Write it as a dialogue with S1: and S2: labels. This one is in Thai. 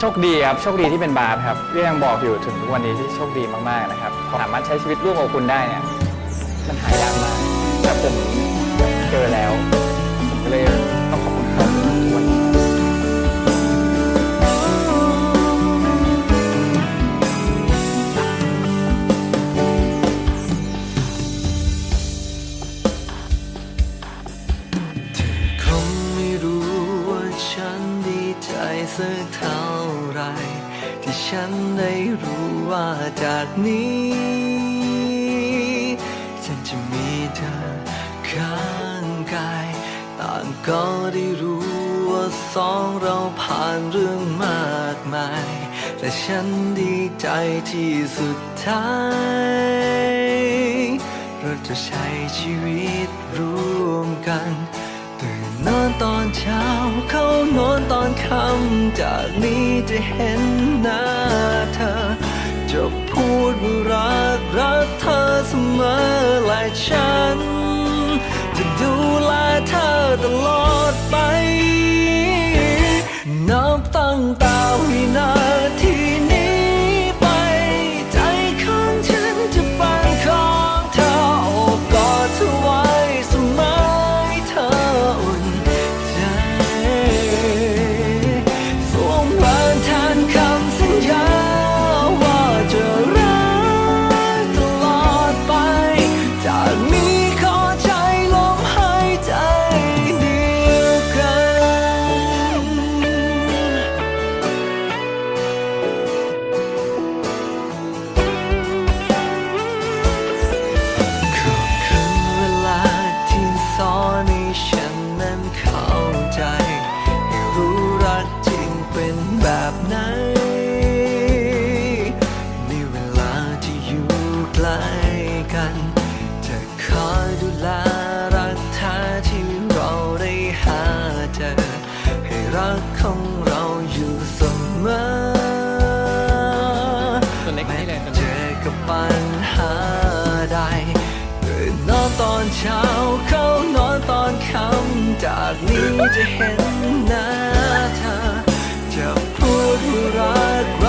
S1: โชคดีครับโชคดีที่เป็นบาสครับก็ยังบอกอยู่ถึงทุกวันนี้ที่โชคดีมากๆนะครับสามารถใช้ชีวิตร่วมกับคุณได้เนี่ยมันหายากมากแต่ผมเจอแล้วผมก็เลยต้องขอบคุณเขาทุกวันนี้
S2: คงไม่รู้ว่าฉันดีใจสักเท่า ฉันได้รู้ว่าจากนี้ ฉันจะมีเธอข้างกาย ต่างก็ได้รู้ว่าสองเราผ่านเรื่องมากมาย แต่ฉันดีใจที่สุดท้ายเราจะใช้ชีวิตร่วมกันตื่นนอนตอน เช้าเข้านอนตอนค่ำจากนี้จะเห็นหน้าเธอ จะพูดว่ารักรักเธอเสมอและฉัน จะดูแลเธอตลอดไป แบบไหน ในเวลาที่อยู่ใกล้กัน จะคอยดูแลรักแท้ที่เราได้หาเจอ ให้รักของเราอยู่เสมอ
S1: ตัวเล็ก
S2: แม้
S1: นี่เลย
S2: จะเจอกับปัญหาใดตื่นนอนตอนเช้าเข้านอนตอนค่ำจากนี้จะเห็นหน้าเธอ ด